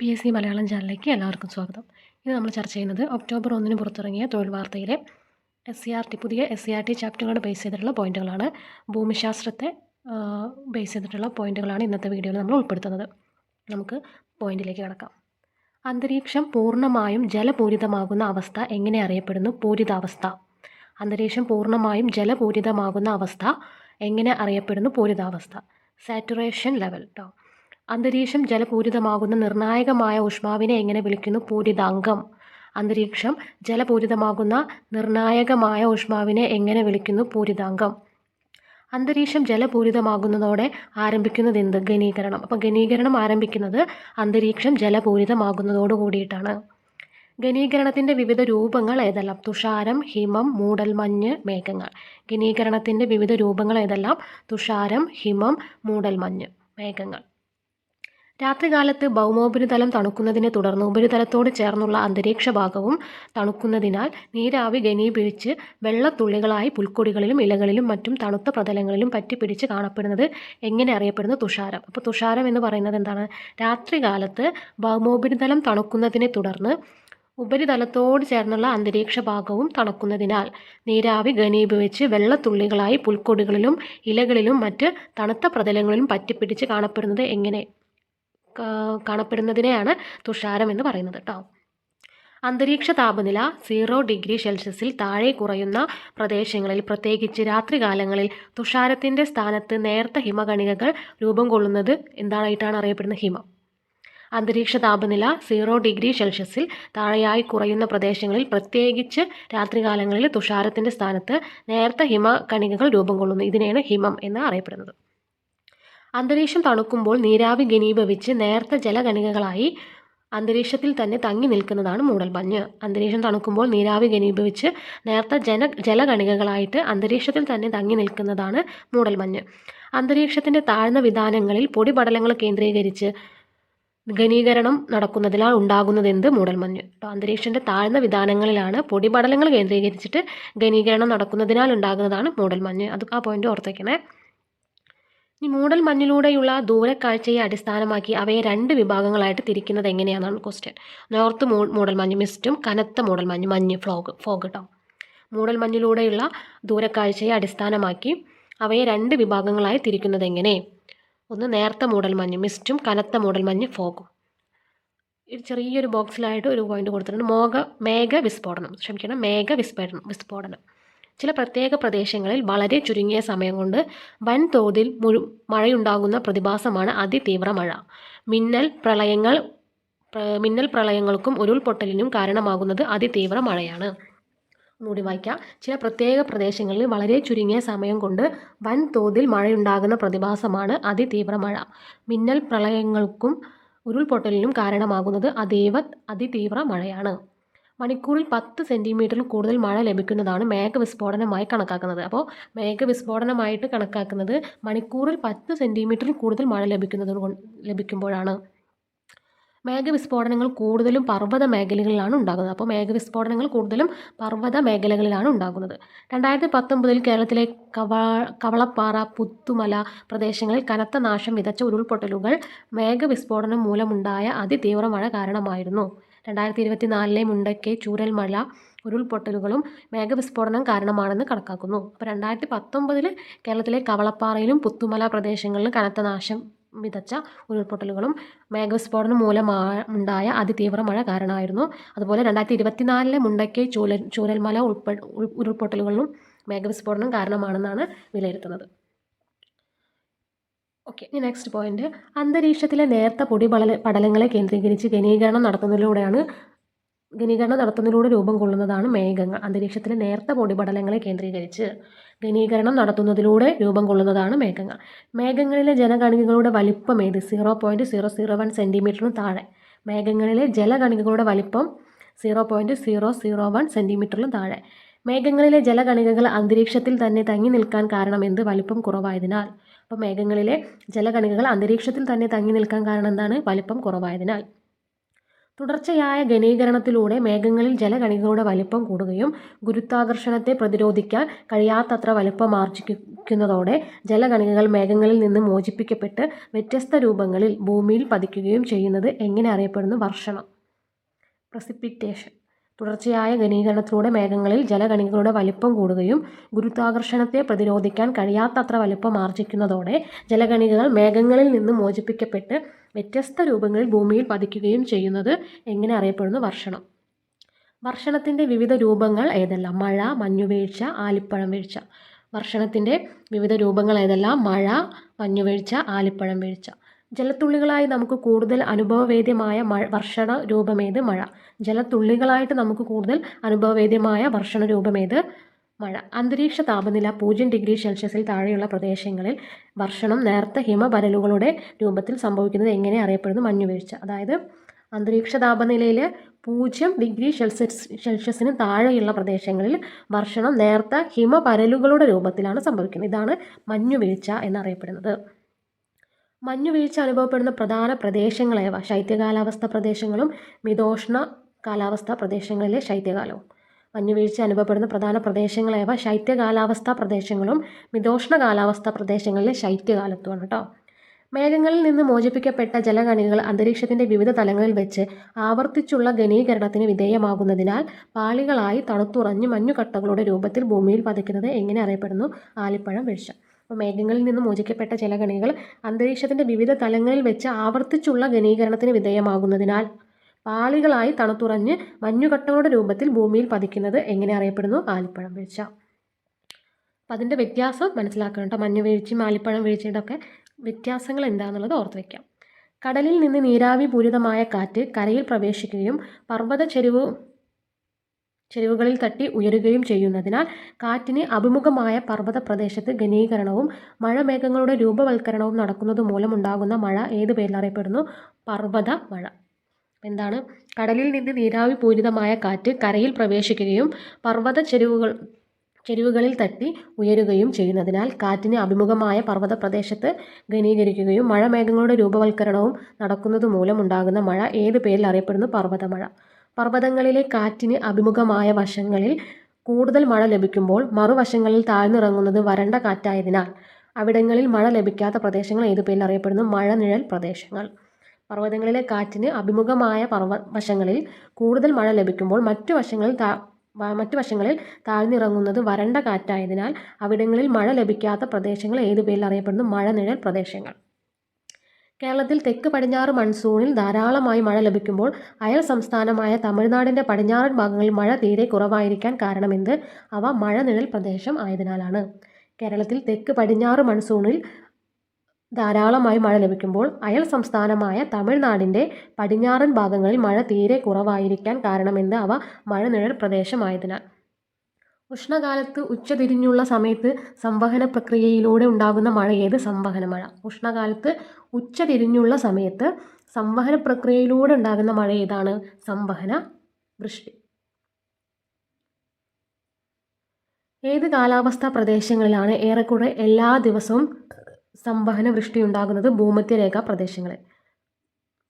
P S C Malayalam ചാനലിലേക്ക് എല്ലാവർക്കും സ്വാഗതം. ഇന്ന് നമ്മൾ ചർച്ച ചെയ്യുന്നത് ഒക്ടോബർ ഒന്നിന് പുറത്തിറങ്ങിയ തൊഴിൽ വാർത്തയിലെ എസ് സി ആർ ടി പുതിയ എസ് സി ആർ ടി ചാപ്റ്ററുകളുടെ ബേസ് ചെയ്തിട്ടുള്ള പോയിന്റുകളാണ് ഭൂമിശാസ്ത്രത്തെ ബേസ് ചെയ്തിട്ടുള്ള പോയിന്റുകളാണ് ഇന്നത്തെ വീഡിയോയിൽ നമ്മൾ ഉൾപ്പെടുത്തുന്നത്. നമുക്ക് പോയിന്റിലേക്ക് കിടക്കാം. അന്തരീക്ഷം പൂർണമായും ജലപൂരിതമാകുന്ന അവസ്ഥ എങ്ങനെ അറിയപ്പെടുന്നു? പൂരിതാവസ്ഥ. അന്തരീക്ഷം പൂർണമായും ജലപൂരിതമാകുന്ന അവസ്ഥ എങ്ങനെ അറിയപ്പെടുന്നു? പൂരിതാവസ്ഥ. സാറ്റുറേഷൻ ലെവൽ കേട്ടോ അന്തരീക്ഷം ജലപൂരിതമാകുന്ന നിർണായകമായ ഊഷ്മാവിനെ എങ്ങനെ വിളിക്കുന്നു? പൂരിതാംഗം. അന്തരീക്ഷം ജലപൂരിതമാകുന്ന നിർണായകമായ ഊഷ്മാവിനെ എങ്ങനെ വിളിക്കുന്നു? പൂരിതാംഗം. അന്തരീക്ഷം ജലപൂരിതമാകുന്നതോടെ ആരംഭിക്കുന്നത് എന്ത്? ഘനീകരണം. അപ്പോൾ ഘനീകരണം ആരംഭിക്കുന്നത് അന്തരീക്ഷം ജലപൂരിതമാകുന്നതോട് കൂടിയിട്ടാണ്. ഘനീകരണത്തിന്റെ വിവിധ രൂപങ്ങൾ ഏതെല്ലാം? തുഷാരം ഹിമം മൂടൽമഞ്ഞ് മേഘങ്ങൾ. ഘനീകരണത്തിന്റെ വിവിധ രൂപങ്ങൾ ഏതെല്ലാം? തുഷാരം ഹിമം മൂടൽമഞ്ഞ് മേഘങ്ങൾ. രാത്രികാലത്ത് ഭൗമോപരിതലം തണുക്കുന്നതിനെ തുടർന്ന് ഉപരിതലത്തോട് ചേർന്നുള്ള അന്തരീക്ഷ ഭാഗവും തണുക്കുന്നതിനാൽ നീരാവി ഘനീപിഴിച്ച് വെള്ളത്തുള്ളികളായി പുൽക്കൊടികളിലും ഇലകളിലും മറ്റും തണുത്ത പ്രതലങ്ങളിലും പറ്റിപ്പിടിച്ച് കാണപ്പെടുന്നത് എങ്ങനെ അറിയപ്പെടുന്നു? തുഷാരം. അപ്പോൾ തുഷാരം എന്ന് പറയുന്നത് എന്താണ്? രാത്രികാലത്ത് ഭൗമോപരിതലം തണുക്കുന്നതിനെ തുടർന്ന് ഉപരിതലത്തോട് ചേർന്നുള്ള അന്തരീക്ഷ ഭാഗവും തണുക്കുന്നതിനാൽ നീരാവി ഘനീഭവിച്ച് വെള്ളത്തുള്ളികളായി പുൽക്കൊടികളിലും ഇലകളിലും മറ്റ് തണുത്ത പ്രതലങ്ങളിലും പറ്റിപ്പിടിച്ച് കാണപ്പെടുന്നത് എങ്ങനെ? കാണപ്പെടുന്നതിനെയാണ് തുഷാരം എന്ന് പറയുന്നത് കേട്ടോ അന്തരീക്ഷ താപനില സീറോ ഡിഗ്രി സെൽഷ്യസിൽ താഴെ കുറയുന്ന പ്രദേശങ്ങളിൽ പ്രത്യേകിച്ച് രാത്രികാലങ്ങളിൽ തുഷാരത്തിന്റെ സ്ഥാനത്ത് നേർത്ത ഹിമകണികകൾ രൂപം കൊള്ളുന്നത് എന്തായിട്ടാണ് അറിയപ്പെടുന്ന ഹിമം. അന്തരീക്ഷ താപനില സീറോ ഡിഗ്രി സെൽഷ്യസിൽ താഴെയായി കുറയുന്ന പ്രദേശങ്ങളിൽ പ്രത്യേകിച്ച് രാത്രികാലങ്ങളിൽ തുഷാരത്തിന്റെ സ്ഥാനത്ത് നേർത്ത ഹിമകണികകൾ രൂപം കൊള്ളുന്നു. ഇതിനെയാണ് ഹിമം എന്ന് അറിയപ്പെടുന്നത്. അന്തരീക്ഷം തണുക്കുമ്പോൾ നീരാവി ഘനീഭവിച്ച് നേർത്ത ജലകണികകളായി അന്തരീക്ഷത്തിൽ തന്നെ തങ്ങി നിൽക്കുന്നതാണ് മൂടൽമഞ്ഞ് അന്തരീക്ഷം തണുക്കുമ്പോൾ നീരാവി ഘനീഭവിച്ച് നേർത്ത ജന ജലകണികകളായിട്ട് അന്തരീക്ഷത്തിൽ തന്നെ തങ്ങി നിൽക്കുന്നതാണ് മൂടൽമഞ്ഞ് അന്തരീക്ഷത്തിന്റെ താഴ്ന്ന വിധാനങ്ങളിൽ പൊടിപടലങ്ങൾ കേന്ദ്രീകരിച്ച് ഘനീകരണം നടക്കുന്നതിനാൽ ഉണ്ടാകുന്നത് എന്ത് മൂടൽമഞ്ഞ് അപ്പോൾ അന്തരീക്ഷത്തിന്റെ താഴ്ന്ന വിധാനങ്ങളിലാണ് പൊടിപടലങ്ങൾ കേന്ദ്രീകരിച്ചിട്ട് ഘനീകരണം നടക്കുന്നതിനാൽ ഉണ്ടാകുന്നതാണ് മൂടൽമഞ്ഞ് അത് ആ പോയിന്റ് ഓർത്തേക്കണേ. ഈ മൂടൽ മഞ്ഞിലൂടെയുള്ള ദൂരക്കാഴ്ചയെ അടിസ്ഥാനമാക്കി അവയെ രണ്ട് വിഭാഗങ്ങളായിട്ട് തിരിക്കുന്നത് എങ്ങനെയാണെന്നാണ് ക്വസ്റ്റ്യൻ നോർത്ത് മൂ മൂടൽ മഞ്ഞ് മിസ്റ്റും കനത്ത മൂടൽ മഞ്ഞ് മഞ്ഞ് ഫ്ലോഗ് ഫോഗ് കേട്ടോ മൂടൽ മഞ്ഞിലൂടെയുള്ള ദൂരക്കാഴ്ചയെ അടിസ്ഥാനമാക്കി അവയെ രണ്ട് വിഭാഗങ്ങളായി തിരിക്കുന്നത് എങ്ങനെ? ഒന്ന് നേർത്ത മൂടൽ മഞ്ഞ് മിസ്റ്റും കനത്ത മൂടൽ മഞ്ഞ് ഫോഗും ഒരു ചെറിയൊരു ബോക്സിലായിട്ട് ഒരു പോയിന്റ് കൊടുത്തിട്ടുണ്ട്. മോക മേഘ വിസ്ഫോടനം. ക്ഷമിക്കണം മേഘ വിസ്ഫോടനം വിസ്ഫോടനം. ചില പ്രത്യേക പ്രദേശങ്ങളിൽ വളരെ ചുരുങ്ങിയ സമയം കൊണ്ട് വൻതോതിൽ മുഴു മഴയുണ്ടാകുന്ന പ്രതിഭാസമാണ് അതിതീവ്ര മഴ. മിന്നൽ പ്രളയങ്ങൾ മിന്നൽ പ്രളയങ്ങൾക്കും ഉരുൾപൊട്ടലിനും കാരണമാകുന്നത് അതിതീവ്ര മഴയാണ്. ഒന്നുകൂടി വായിക്കാം. ചില പ്രത്യേക പ്രദേശങ്ങളിൽ വളരെ ചുരുങ്ങിയ സമയം കൊണ്ട് വൻ തോതിൽ മഴയുണ്ടാകുന്ന പ്രതിഭാസമാണ് അതിതീവ്ര മഴ. മിന്നൽ പ്രളയങ്ങൾക്കും ഉരുൾപൊട്ടലിനും കാരണമാകുന്നത് അതീവ അതിതീവ്ര മഴയാണ്. മണിക്കൂറിൽ പത്ത് സെന്റിമീറ്ററിൽ കൂടുതൽ മഴ ലഭിക്കുന്നതാണ് മേഘവിസ്ഫോടനമായി കണക്കാക്കുന്നത്. അപ്പോൾ മേഘവിസ്ഫോടനമായിട്ട് കണക്കാക്കുന്നത് മണിക്കൂറിൽ പത്ത് സെന്റിമീറ്ററിൽ കൂടുതൽ മഴ ലഭിക്കുന്നത് ലഭിക്കുമ്പോഴാണ്. മേഘവിസ്ഫോടനങ്ങൾ കൂടുതലും പർവത മേഖലകളിലാണ് ഉണ്ടാകുന്നത്. അപ്പോൾ മേഘവിസ്ഫോടനങ്ങൾ കൂടുതലും പർവത മേഖലകളിലാണ് ഉണ്ടാകുന്നത്. രണ്ടായിരത്തി പത്തൊമ്പതിൽ കേരളത്തിലെ കവ കവളപ്പാറ പുത്തുമല പ്രദേശങ്ങളിൽ കനത്ത നാശം വിതച്ച ഉരുൾപൊട്ടലുകൾ മേഘവിസ്ഫോടനം മൂലമുണ്ടായ അതിതീവ്ര മഴ കാരണമായിരുന്നു. രണ്ടായിരത്തി ഇരുപത്തി നാലിലെ മുണ്ടക്കെ ചൂരൽമഴ ഉരുൾപൊട്ടലുകളും മേഘവിസ്ഫോടനം കാരണമാണെന്ന് കണക്കാക്കുന്നു. അപ്പോൾ രണ്ടായിരത്തി പത്തൊമ്പതിൽ കേരളത്തിലെ കവളപ്പാറയിലും പുത്തുമല പ്രദേശങ്ങളിലും കനത്ത നാശം വിതച്ച ഉരുൾപൊട്ടലുകളും മേഘവിസ്ഫോടനം മൂലമാ ഉണ്ടായ അതിതീവ്ര മഴ കാരണമായിരുന്നു. അതുപോലെ രണ്ടായിരത്തി ഇരുപത്തിനാലിലെ മുണ്ടക്കെ ചൂരൽ ചൂരൽമല ഉൾപ്പെ ഉരുൾപൊട്ടലുകളും മേഘവിസ്ഫോടനം കാരണമാണെന്നാണ് വിലയിരുത്തുന്നത്. ഓക്കെ ഇനി നെക്സ്റ്റ് പോയിന്റ് അന്തരീക്ഷത്തിലെ നേർത്ത പൊടി പടല പടലങ്ങളെ കേന്ദ്രീകരിച്ച് ഘനീകരണം നടത്തുന്നതിലൂടെയാണ് ഘനീകരണം നടത്തുന്നതിലൂടെ രൂപം കൊള്ളുന്നതാണ് മേഘങ്ങൾ. അന്തരീക്ഷത്തിലെ നേർത്ത പൊടിപടലങ്ങളെ കേന്ദ്രീകരിച്ച് ഘനീകരണം നടത്തുന്നതിലൂടെ രൂപം കൊള്ളുന്നതാണ് മേഘങ്ങൾ. മേഘങ്ങളിലെ ജലകണികകളുടെ വലിപ്പം ഏത്? Zero point zero zero one സെന്റിമീറ്ററിന് താഴെ. മേഘങ്ങളിലെ ജലകണികകളുടെ വലിപ്പം zero point zero zero one സെന്റിമീറ്ററിലും താഴെ. മേഘങ്ങളിലെ ജലകണികകൾ അന്തരീക്ഷത്തിൽ തന്നെ തങ്ങി നിൽക്കാൻ കാരണം എന്ത്? വലിപ്പം കുറവായതിനാൽ. അപ്പോൾ മേഘങ്ങളിലെ ജലകണികകൾ അന്തരീക്ഷത്തിൽ തന്നെ തങ്ങി നിൽക്കാൻ കാരണം എന്താണ്? വലിപ്പം കുറവായതിനാൽ. തുടർച്ചയായ ഘനീകരണത്തിലൂടെ മേഘങ്ങളിൽ ജലകണികകളുടെ വലിപ്പം കൂടുകയും ഗുരുത്വാകർഷണത്തെ പ്രതിരോധിക്കാൻ കഴിയാത്തത്ര വലിപ്പം ആർജിക്കുന്നതോടെ ജലകണികകൾ മേഘങ്ങളിൽ നിന്ന് മോചിപ്പിക്കപ്പെട്ട് വ്യത്യസ്ത രൂപങ്ങളിൽ ഭൂമിയിൽ പതിക്കുകയും ചെയ്യുന്നത് എങ്ങനെ അറിയപ്പെടുന്നു? വർഷണം. പ്രസിപ്പിറ്റേഷൻ തുടർച്ചയായ ഘനീകരണത്തിലൂടെ മേഘങ്ങളിൽ ജലകണികകളുടെ വലിപ്പം കൂടുകയും ഗുരുത്വാകർഷണത്തെ പ്രതിരോധിക്കാൻ കഴിയാത്തത്ര വലിപ്പം ആർജിക്കുന്നതോടെ ജലകണികകൾ മേഘങ്ങളിൽ നിന്ന് മോചിപ്പിക്കപ്പെട്ട് വ്യത്യസ്ത രൂപങ്ങളിൽ ഭൂമിയിൽ പതിക്കുകയും ചെയ്യുന്നത് എങ്ങനെ അറിയപ്പെടുന്നു? വർഷണം. വർഷണത്തിന്റെ വിവിധ രൂപങ്ങൾ ഏതെല്ലാം? മഴ മഞ്ഞുവീഴ്ച ആലിപ്പഴം വീഴ്ച വർഷണത്തിന്റെ വിവിധ രൂപങ്ങൾ ഏതെല്ലാം? മഴ മഞ്ഞുവീഴ്ച ആലിപ്പഴം വീഴ്ച ജലത്തുള്ളികളായി നമുക്ക് കൂടുതൽ അനുഭവവേദ്യമായ മഴ വർഷണ രൂപമേത് മഴ. ജലത്തുള്ളികളായിട്ട് നമുക്ക് കൂടുതൽ അനുഭവവേദ്യമായ വർഷണ രൂപമേത് മഴ. അന്തരീക്ഷ താപനില പൂജ്യം ഡിഗ്രി സെൽഷ്യസിൽ താഴെയുള്ള പ്രദേശങ്ങളിൽ വർഷണം നേർത്ത ഹിമബരലുകളുടെ രൂപത്തിൽ സംഭവിക്കുന്നത് എങ്ങനെ അറിയപ്പെടുന്നു മഞ്ഞുവീഴ്ച. അതായത് അന്തരീക്ഷ താപനിലയിൽ പൂജ്യം ഡിഗ്രി സെൽഷ്യസ് സെൽഷ്യസിന് താഴെയുള്ള പ്രദേശങ്ങളിൽ വർഷണം നേർത്ത ഹിമപരലുകളുടെ രൂപത്തിലാണ് സംഭവിക്കുന്നത്. ഇതാണ് മഞ്ഞുവീഴ്ച എന്നറിയപ്പെടുന്നത്. മഞ്ഞുവീഴ്ച അനുഭവപ്പെടുന്ന പ്രധാന പ്രദേശങ്ങളേവ? ശൈത്യകാലാവസ്ഥ പ്രദേശങ്ങളും മിതോഷ്ണ കാലാവസ്ഥ പ്രദേശങ്ങളിലെ ശൈത്യകാലവും. മഞ്ഞുവീഴ്ച അനുഭവപ്പെടുന്ന പ്രധാന പ്രദേശങ്ങളേവ? ശൈത്യകാലാവസ്ഥ പ്രദേശങ്ങളും മിതോഷ്ണ കാലാവസ്ഥ പ്രദേശങ്ങളിലെ ശൈത്യകാലത്തുമാണ് കേട്ടോ മേഘങ്ങളിൽ നിന്ന് മോചിപ്പിക്കപ്പെട്ട ജലകണികൾ അന്തരീക്ഷത്തിന്റെ വിവിധ തലങ്ങളിൽ വെച്ച് ആവർത്തിച്ചുള്ള ഘനീകരണത്തിന് വിധേയമാകുന്നതിനാൽ പാളികളായി തണുത്തുറഞ്ഞ് മഞ്ഞുകട്ടകളുടെ രൂപത്തിൽ ഭൂമിയിൽ പതിക്കുന്നത് എങ്ങനെ അറിയപ്പെടുന്നു? ആലിപ്പഴം വീഴ്ച അപ്പോൾ മേഘങ്ങളിൽ നിന്ന് മോചിക്കപ്പെട്ട ചില ഗണികൾ അന്തരീക്ഷത്തിന്റെ വിവിധ തലങ്ങളിൽ വെച്ച് ആവർത്തിച്ചുള്ള ഘനീകരണത്തിന് വിധേയമാകുന്നതിനാൽ പാളികളായി തണുത്തുറഞ്ഞ് മഞ്ഞുകട്ടകളുടെ രൂപത്തിൽ ഭൂമിയിൽ പതിക്കുന്നത് എങ്ങനെ അറിയപ്പെടുന്നു? ആലിപ്പഴം വീഴ്ച. അപ്പം അതിന്റെ വ്യത്യാസം മനസ്സിലാക്കണം കേട്ടോ. മഞ്ഞ് വീഴ്ചയും ആലിപ്പഴം വീഴ്ചയുടെ ഒക്കെ വ്യത്യാസങ്ങൾ എന്താണെന്നുള്ളത് ഓർത്ത് വയ്ക്കാം കടലിൽ നിന്ന് നീരാവി പൂരിതമായ കാറ്റ് കരയിൽ പ്രവേശിക്കുകയും പർവത ചെരുവ് ചെരുവുകളിൽ തട്ടി ഉയരുകയും ചെയ്യുന്നതിനാൽ കാറ്റിന് അഭിമുഖമായ പർവത പ്രദേശത്ത് ഘനീകരണവും മഴമേഘങ്ങളുടെ രൂപവൽക്കരണവും നടക്കുന്നത് മൂലമുണ്ടാകുന്ന മഴ ഏത് പേരിൽ അറിയപ്പെടുന്നു? പർവത മഴ എന്താണ്? കടലിൽ നിന്ന് നീരാവി പൂരിതമായ കാറ്റ് കരയിൽ പ്രവേശിക്കുകയും പർവത ചെരുവുകൾ ചെരുവുകളിൽ തട്ടി ഉയരുകയും ചെയ്യുന്നതിനാൽ കാറ്റിന് അഭിമുഖമായ പർവത പ്രദേശത്ത് ഘനീകരിക്കുകയും മഴമേഘങ്ങളുടെ രൂപവൽക്കരണവും നടക്കുന്നത് മൂലമുണ്ടാകുന്ന മഴ ഏത് പേരിൽ അറിയപ്പെടുന്നു? പർവതമഴ. പർവതങ്ങളിലെ കാറ്റിന് അഭിമുഖമായ വശങ്ങളിൽ കൂടുതൽ മഴ ലഭിക്കുമ്പോൾ മറുവശങ്ങളിൽ താഴ്ന്നിറങ്ങുന്നത് വരണ്ട കാറ്റായതിനാൽ അവിടങ്ങളിൽ മഴ ലഭിക്കാത്ത പ്രദേശങ്ങൾ ഏതു പേരിൽ അറിയപ്പെടുന്നു? മഴനിഴൽ പ്രദേശങ്ങൾ. പർവതങ്ങളിലെ കാറ്റിന് അഭിമുഖമായ പർവ വശങ്ങളിൽ കൂടുതൽ മഴ ലഭിക്കുമ്പോൾ മറ്റു വശങ്ങളിൽ താ മറ്റു വശങ്ങളിൽ താഴ്ന്നിറങ്ങുന്നത് വരണ്ട കാറ്റായതിനാൽ അവിടങ്ങളിൽ മഴ ലഭിക്കാത്ത പ്രദേശങ്ങൾ ഏതു പേരിൽ അറിയപ്പെടുന്നു? മഴനിഴൽ പ്രദേശങ്ങൾ. കേരളത്തിൽ തെക്ക് പടിഞ്ഞാറ് മൺസൂണിൽ ധാരാളമായി മഴ ലഭിക്കുമ്പോൾ അയൽ സംസ്ഥാനമായ തമിഴ്നാടിന്റെ പടിഞ്ഞാറൻ ഭാഗങ്ങളിൽ മഴ തീരെ കുറവായിരിക്കാൻ കാരണമെന്ത്? അവ മഴനിഴൽ പ്രദേശം ആയതിനാലാണ്. കേരളത്തിൽ തെക്ക് പടിഞ്ഞാറ് മൺസൂണിൽ ധാരാളമായി മഴ ലഭിക്കുമ്പോൾ അയൽ സംസ്ഥാനമായ തമിഴ്നാടിന്റെ പടിഞ്ഞാറൻ ഭാഗങ്ങളിൽ മഴ തീരെ കുറവായിരിക്കാൻ കാരണമെന്ത്? അവ മഴനിഴൽ പ്രദേശമായതിനാൽ ഉഷ്ണകാലത്ത് ഉച്ചതിരിഞ്ഞുള്ള സമയത്ത് സംവഹന പ്രക്രിയയിലൂടെ ഉണ്ടാകുന്ന മഴ ഏത്? സംവഹന മഴ. ഉഷ്ണകാലത്ത് ഉച്ചതിരിഞ്ഞുള്ള സമയത്ത് സംവഹന പ്രക്രിയയിലൂടെ ഉണ്ടാകുന്ന മഴ ഏതാണ്? സംവഹന വൃഷ്ടി. ഏത് കാലാവസ്ഥാ പ്രദേശങ്ങളിലാണ് ഏറെക്കുറെ എല്ലാ ദിവസവും സംവഹന വൃഷ്ടി ഉണ്ടാകുന്നത്? ഭൂമധ്യരേഖാ പ്രദേശങ്ങളിൽ.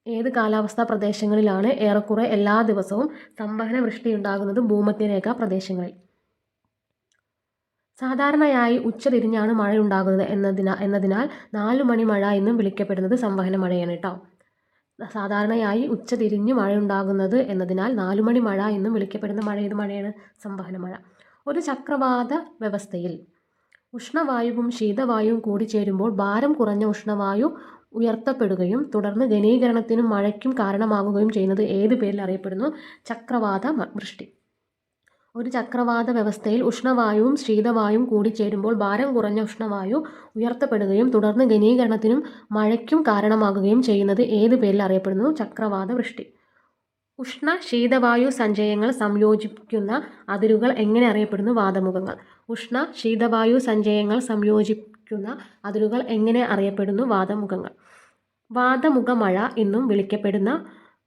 ഏത് കാലാവസ്ഥാ പ്രദേശങ്ങളിലാണ് ഏറെക്കുറെ എല്ലാ ദിവസവും സംവഹന വൃഷ്ടി ഉണ്ടാകുന്നത്? ഭൂമധ്യരേഖാ പ്രദേശങ്ങളിൽ. സാധാരണയായി ഉച്ചതിരിഞ്ഞാണ് മഴയുണ്ടാകുന്നത് എന്നതിനാൽ എന്നതിനാൽ നാലു മണി മഴ എന്നും വിളിക്കപ്പെടുന്നത് സംവഹന മഴയാണ് കേട്ടോ സാധാരണയായി ഉച്ചതിരിഞ്ഞ് മഴയുണ്ടാകുന്നത് എന്നതിനാൽ നാലു മണി മഴ എന്നും വിളിക്കപ്പെടുന്ന മഴ ഏത് മഴയാണ്? സംവഹന മഴ. ഒരു ചക്രവാത വ്യവസ്ഥയിൽ ഉഷ്ണവായുവും ശീതവായുവും കൂടിച്ചേരുമ്പോൾ ഭാരം കുറഞ്ഞ ഉഷ്ണവായു ഉയർത്തപ്പെടുകയും തുടർന്ന് ഘനീകരണത്തിനും മഴയ്ക്കും കാരണമാകുകയും ചെയ്യുന്നത് ഏത് പേരിൽ അറിയപ്പെടുന്നു? ചക്രവാത വൃഷ്ടി. ഒരു ചക്രവാത വ്യവസ്ഥയിൽ ഉഷ്ണവായുവും ശീതവായുവും കൂടിച്ചേരുമ്പോൾ ഭാരം കുറഞ്ഞ ഉഷ്ണവായു ഉയർത്തപ്പെടുകയും തുടർന്ന് ഘനീകരണത്തിനും മഴയ്ക്കും കാരണമാകുകയും ചെയ്യുന്നത് ഏത് പേരിൽ അറിയപ്പെടുന്നു? ചക്രവാത വൃഷ്ടി. ഉഷ്ണ ശീതവായു സഞ്ചയങ്ങൾ സംയോജിപ്പിക്കുന്ന അതിരുകൾ എങ്ങനെ അറിയപ്പെടുന്നു? വാദമുഖങ്ങൾ ഉഷ്ണ ശീതവായു സഞ്ചയങ്ങൾ സംയോജിപ്പിക്കുന്ന അതിരുകൾ എങ്ങനെ അറിയപ്പെടുന്നു? വാദമുഖങ്ങൾ വാദമുഖ മഴ എന്നും വിളിക്കപ്പെടുന്ന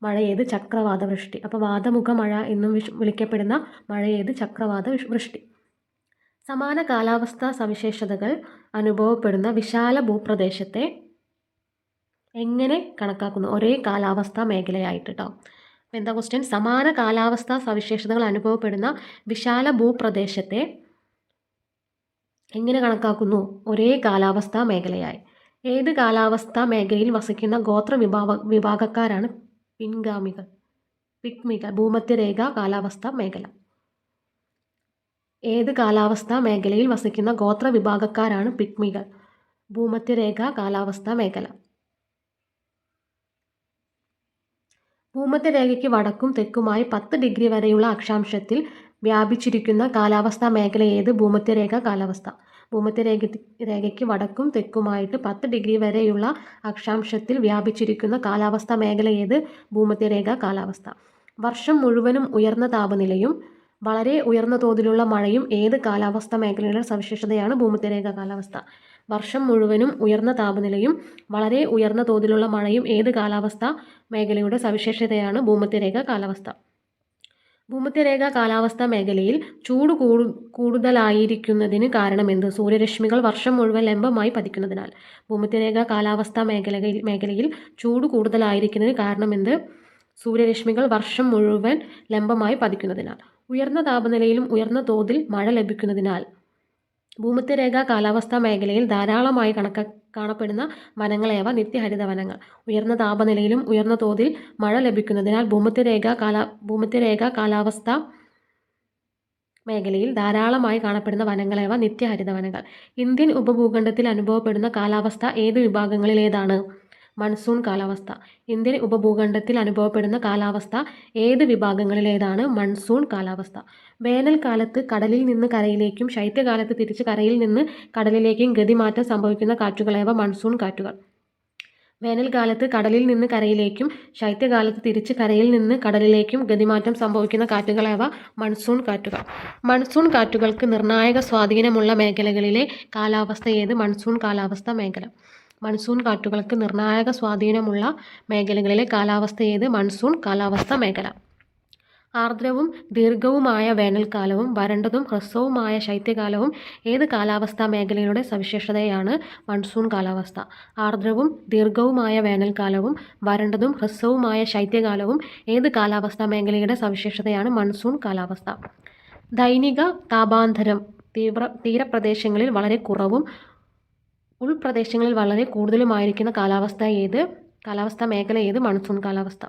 മഴ ഏത് ചക്രവാത വൃഷ്ടി. അപ്പോൾ വാതമുഖ മഴ എന്നും വിളിക്കപ്പെടുന്ന മഴ ഏത് ചക്രവാത വൃഷ്ടി. സമാന കാലാവസ്ഥാ സവിശേഷതകൾ അനുഭവപ്പെടുന്ന വിശാല ഭൂപ്രദേശത്തെ എങ്ങനെ കണക്കാക്കുന്നു? ഒരേ കാലാവസ്ഥാ മേഖലയായിട്ട് കേട്ടോ എന്താ ക്വസ്റ്റ്യൻ സമാന കാലാവസ്ഥാ സവിശേഷതകൾ അനുഭവപ്പെടുന്ന വിശാല ഭൂപ്രദേശത്തെ എങ്ങനെ കണക്കാക്കുന്നു? ഒരേ കാലാവസ്ഥാ മേഖലയായി. ഏത് കാലാവസ്ഥാ മേഖലയിൽ വസിക്കുന്ന ഗോത്ര വിഭാഗ വിഭാഗക്കാരാണ് പിൻഗാമികൾ പിഗ്മികൾ ഭൂമധ്യരേഖ കാലാവസ്ഥ മേഖല. ഏത് കാലാവസ്ഥ മേഖലയിൽ വസിക്കുന്ന ഗോത്ര വിഭാഗക്കാരാണ് പിക്മികൾ? ഭൂമധ്യരേഖ കാലാവസ്ഥ മേഖല. ഭൂമധ്യരേഖയ്ക്ക് വടക്കും തെക്കുമായി പത്ത് ഡിഗ്രി വരെയുള്ള അക്ഷാംശത്തിൽ വ്യാപിച്ചിരിക്കുന്ന കാലാവസ്ഥാ മേഖല ഏത്? ഭൂമധ്യരേഖ കാലാവസ്ഥ. ഭൂമധ്യരേഖ രേഖയ്ക്ക് വടക്കും തെക്കുമായിട്ട് പത്ത് ഡിഗ്രി വരെയുള്ള അക്ഷാംശത്തിൽ വ്യാപിച്ചിരിക്കുന്ന കാലാവസ്ഥാ മേഖല ഏത്? ഭൂമധ്യരേഖ കാലാവസ്ഥ. വർഷം മുഴുവനും ഉയർന്ന താപനിലയും വളരെ ഉയർന്ന തോതിലുള്ള മഴയും ഏത് കാലാവസ്ഥ മേഖലയുടെ സവിശേഷതയാണ് ഭൂമധ്യരേഖ കാലാവസ്ഥ? വർഷം മുഴുവനും ഉയർന്ന താപനിലയും വളരെ ഉയർന്ന തോതിലുള്ള മഴയും ഏത് കാലാവസ്ഥ മേഖലയുടെ സവിശേഷതയാണ് ഭൂമധ്യരേഖ കാലാവസ്ഥ? ഭൂമധ്യരേഖ കാലാവസ്ഥാ മേഖലയിൽ ചൂട് കൂടു കൂടുതലായിരിക്കുന്നതിന് കാരണമെന്ത്? സൂര്യരശ്മികൾ വർഷം മുഴുവൻ ലംബമായി പതിക്കുന്നതിനാൽ ഭൂമധ്യരേഖ കാലാവസ്ഥാ മേഖലയിൽ മേഖലയിൽ ചൂട് കൂടുതലായിരിക്കുന്നതിന് കാരണമെന്ത്? സൂര്യരശ്മികൾ വർഷം മുഴുവൻ ലംബമായി പതിക്കുന്നതിനാൽ. ഉയർന്ന താപനിലയിലും ഉയർന്ന തോതിൽ മഴ ലഭിക്കുന്നതിനാൽ ഭൂമധ്യരേഖ കാലാവസ്ഥാ മേഖലയിൽ ധാരാളമായി കണക്ക കാണപ്പെടുന്ന വനങ്ങളേവ നിത്യഹരിത വനങ്ങൾ ഉയർന്ന താപനിലയിലും ഉയർന്ന തോതിൽ മഴ ലഭിക്കുന്നതിനാൽ ഭൂമധ്യരേഖ കാല ഭൂമധ്യരേഖ കാലാവസ്ഥ മേഖലയിൽ ധാരാളമായി കാണപ്പെടുന്ന വനങ്ങളേവ നിത്യഹരിത വനങ്ങൾ ഇന്ത്യൻ ഉപഭൂഖണ്ഡത്തിൽ അനുഭവപ്പെടുന്ന കാലാവസ്ഥ ഏത് വിഭാഗങ്ങളിലേതാണ്? മൺസൂൺ കാലാവസ്ഥ. ഇന്ത്യൻ ഉപഭൂഖണ്ഡത്തിൽ അനുഭവപ്പെടുന്ന കാലാവസ്ഥ ഏത് വിഭാഗങ്ങളിലേതാണ്? മൺസൂൺ കാലാവസ്ഥ. വേനൽക്കാലത്ത് കടലിൽ നിന്ന് കരയിലേക്കും ശൈത്യകാലത്ത് തിരിച്ച് കരയിൽ നിന്ന് കടലിലേക്കും ഗതിമാറ്റം സംഭവിക്കുന്ന കാറ്റുകളേവ മൺസൂൺ കാറ്റുകൾ. വേനൽക്കാലത്ത് കടലിൽ നിന്ന് കരയിലേക്കും ശൈത്യകാലത്ത് തിരിച്ച് കരയിൽ നിന്ന് കടലിലേക്കും ഗതിമാറ്റം സംഭവിക്കുന്ന കാറ്റുകളേവ മൺസൂൺ കാറ്റുകൾ. മൺസൂൺ കാറ്റുകൾക്ക് നിർണായക സ്വാധീനമുള്ള മേഖലകളിലെ കാലാവസ്ഥ ഏത്? മൺസൂൺ കാലാവസ്ഥ മേഖല. മൺസൂൺ കാറ്റുകൾക്ക് നിർണായക സ്വാധീനമുള്ള മേഖലകളിലെ കാലാവസ്ഥ ഏത്? മൺസൂൺ കാലാവസ്ഥ മേഖല. ആർദ്രവും ദീർഘവുമായ വേനൽക്കാലവും വരണ്ടതും ഹ്രസ്വവുമായ ശൈത്യകാലവും ഏത് കാലാവസ്ഥാ മേഖലയുടെ സവിശേഷതയാണ് മൺസൂൺ കാലാവസ്ഥ? ആർദ്രവും ദീർഘവുമായ വേനൽക്കാലവും വരണ്ടതും ഹ്രസ്വവുമായ ശൈത്യകാലവും ഏത് കാലാവസ്ഥാ മേഖലയുടെ സവിശേഷതയാണ് മൺസൂൺ കാലാവസ്ഥ? ദൈനിക താപാന്തരം തീവ്ര തീരപ്രദേശങ്ങളിൽ വളരെ കുറവും ഉൾപ്രദേശങ്ങളിൽ വളരെ കൂടുതലുമായിരിക്കുന്ന കാലാവസ്ഥ ഏത്? കാലാവസ്ഥ മേഖല ഏത്? മൺസൂൺ കാലാവസ്ഥ.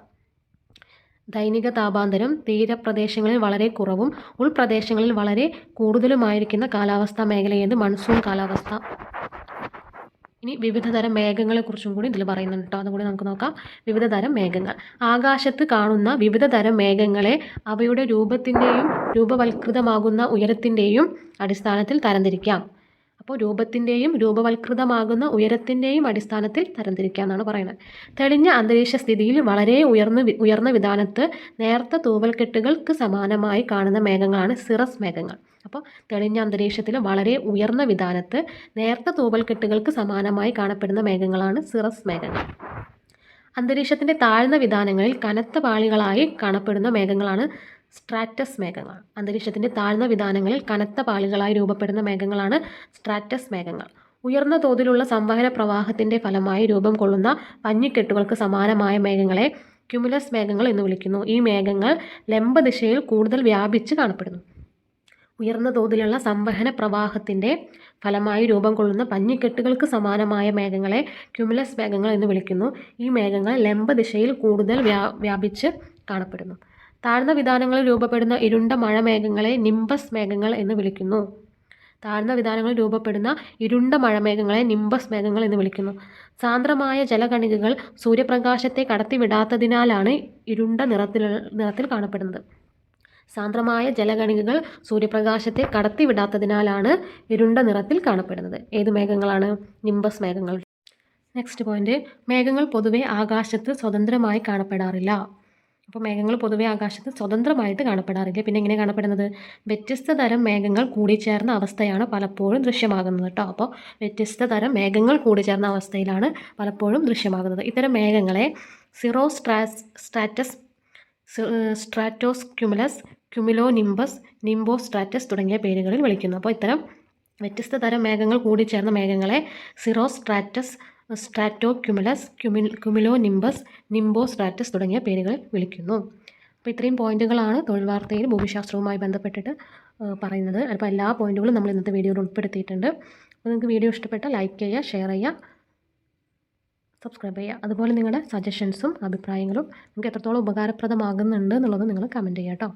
ദൈനിക താപാന്തരം തീരപ്രദേശങ്ങളിൽ വളരെ കുറവും ഉൾപ്രദേശങ്ങളിൽ വളരെ കൂടുതലുമായിരിക്കുന്ന കാലാവസ്ഥ മേഖല ഏത്? മൺസൂൺ കാലാവസ്ഥ. ഇനി വിവിധ വിവിധതരം മേഘങ്ങളെക്കുറിച്ചും കൂടി ഇതിൽ പറയുന്നുണ്ട് കേട്ടോ അതുകൂടി നമുക്ക് നോക്കാം. വിവിധ തരം മേഘങ്ങൾ. ആകാശത്ത് കാണുന്ന വിവിധ തരം മേഘങ്ങളെ അവയുടെ രൂപത്തിന്റെയും രൂപവൽകൃതമാകുന്ന ഉയരത്തിന്റെയും അടിസ്ഥാനത്തിൽ തരംതിരിക്കാം. അപ്പോൾ രൂപത്തിന്റെയും രൂപവൽകൃതമാകുന്ന ഉയരത്തിന്റെയും അടിസ്ഥാനത്തിൽ തരംതിരിക്കാമെന്നാണ് പറയുന്നത്. തെളിഞ്ഞ അന്തരീക്ഷ സ്ഥിതിയിൽ വളരെ ഉയർന്ന ഉയർന്ന വിധാനത്ത് നേർത്ത തൂവൽക്കെട്ടുകൾക്ക് സമാനമായി കാണുന്ന മേഘങ്ങളാണ് സിറസ് മേഘങ്ങൾ. അപ്പോൾ തെളിഞ്ഞ അന്തരീക്ഷത്തിൽ വളരെ ഉയർന്ന വിധാനത്ത് നേർത്ത തൂവൽക്കെട്ടുകൾക്ക് സമാനമായി കാണപ്പെടുന്ന മേഘങ്ങളാണ് സിറസ് മേഘങ്ങൾ. അന്തരീക്ഷത്തിന്റെ താഴ്ന്ന വിധാനങ്ങളിൽ കനത്ത പാളികളായി കാണപ്പെടുന്ന മേഘങ്ങളാണ് സ്ട്രാറ്റസ് മേഘങ്ങൾ. അന്തരീക്ഷത്തിന്റെ താഴ്ന്ന വിധാനങ്ങളിൽ കനത്ത പാളികളായി രൂപപ്പെടുന്ന മേഘങ്ങളാണ് സ്ട്രാറ്റസ് മേഘങ്ങൾ. ഉയർന്ന തോതിലുള്ള സംവഹന പ്രവാഹത്തിന്റെ ഫലമായി രൂപം കൊള്ളുന്ന പഞ്ഞിക്കെട്ടുകൾക്ക് സമാനമായ മേഘങ്ങളെ ക്യുമുലസ് മേഘങ്ങൾ എന്ന് വിളിക്കുന്നു. ഈ മേഘങ്ങൾ ലംബ ദിശയിൽ കൂടുതൽ വ്യാപിച്ച് കാണപ്പെടുന്നു. ഉയർന്ന തോതിലുള്ള സംവഹന പ്രവാഹത്തിന്റെ ഫലമായി രൂപം കൊള്ളുന്ന പഞ്ഞിക്കെട്ടുകൾക്ക് സമാനമായ മേഘങ്ങളെ ക്യുമുലസ് മേഘങ്ങൾ എന്ന് വിളിക്കുന്നു. ഈ മേഘങ്ങൾ ലംബ ദിശയിൽ കൂടുതൽ വ്യാ വ്യാപിച്ച് കാണപ്പെടുന്നു. താഴ്ന്ന വിധാനങ്ങളിൽ രൂപപ്പെടുന്ന ഇരുണ്ട മഴമേഘങ്ങളെ നിംബസ് മേഘങ്ങൾ എന്ന് വിളിക്കുന്നു. താഴ്ന്ന വിധാനങ്ങളിൽ രൂപപ്പെടുന്ന ഇരുണ്ട മഴമേഘങ്ങളെ നിംബസ് മേഘങ്ങൾ എന്ന് വിളിക്കുന്നു. സാന്ദ്രമായ ജലകണികകൾ സൂര്യപ്രകാശത്തെ കടത്തിവിടാത്തതിനാലാണ് ഇരുണ്ട നിറത്തിൽ നിറത്തിൽ കാണപ്പെടുന്നത്. സാന്ദ്രമായ ജലകണികകൾ സൂര്യപ്രകാശത്തെ കടത്തിവിടാത്തതിനാലാണ് ഇരുണ്ട നിറത്തിൽ കാണപ്പെടുന്നത്. ഏത് മേഘങ്ങളാണ്? നിംബസ് മേഘങ്ങൾ. Next point. മേഘങ്ങൾ പൊതുവെ ആകാശത്ത് സ്വതന്ത്രമായി കാണപ്പെടാറില്ല. അപ്പോൾ മേഘങ്ങൾ പൊതുവെ ആകാശത്ത് സ്വതന്ത്രമായിട്ട് കാണപ്പെടാറില്ല. പിന്നെ എങ്ങനെ കാണപ്പെടുന്നത്? വ്യത്യസ്ത തരം മേഘങ്ങൾ കൂടിച്ചേർന്ന അവസ്ഥയാണ് പലപ്പോഴും ദൃശ്യമാകുന്നത് കേട്ടോ. അപ്പോൾ വ്യത്യസ്ത തരം മേഘങ്ങൾ കൂടിച്ചേർന്ന അവസ്ഥയിലാണ് പലപ്പോഴും ദൃശ്യമാകുന്നത്. ഇത്തരം മേഘങ്ങളെ Syro Strauss stratus strato cumulus cumulo nimbus nimbo stratus തുടങ്ങിയ പേരുകളിൽ വിളിക്കുന്നു. അപ്പോൾ ഇത്തരം വ്യത്യസ്ത തരം മേഘങ്ങൾ കൂടിച്ചേർന്ന മേഘങ്ങളെ സിറോ സ്ട്രാറ്റസ് സ്ട്രാറ്റോ ക്യുമുലസ് ക്യുമിൽ ക്യുമിലോ നിംബസ് നിംബോ സ്ട്രാറ്റസ് തുടങ്ങിയ പേരുകളിൽ വിളിക്കുന്നു. അപ്പോൾ ഇത്രയും പോയിന്റുകളാണ് തൊഴിൽ വാർത്തയിൽ ഭൂമിശാസ്ത്രവുമായി ബന്ധപ്പെട്ടിട്ട് പറയുന്നത്. അപ്പോൾ എല്ലാ പോയിന്റുകളും നമ്മൾ ഇന്നത്തെ വീഡിയോയിൽ ഉൾപ്പെടുത്തിയിട്ടുണ്ട്. അപ്പോൾ നിങ്ങൾക്ക് വീഡിയോ ഇഷ്ടപ്പെട്ടാൽ ലൈക്ക് ചെയ്യുക ഷെയർ ചെയ്യുക സബ്സ്ക്രൈബ് ചെയ്യുക. അതുപോലെ നിങ്ങളുടെ സജഷൻസും അഭിപ്രായങ്ങളും നിങ്ങൾക്ക് എത്രത്തോളം ഉപകാരപ്രദമാകുന്നുണ്ട് എന്നുള്ളത് നിങ്ങൾ കമന്റ് ചെയ്യുക കേട്ടോ.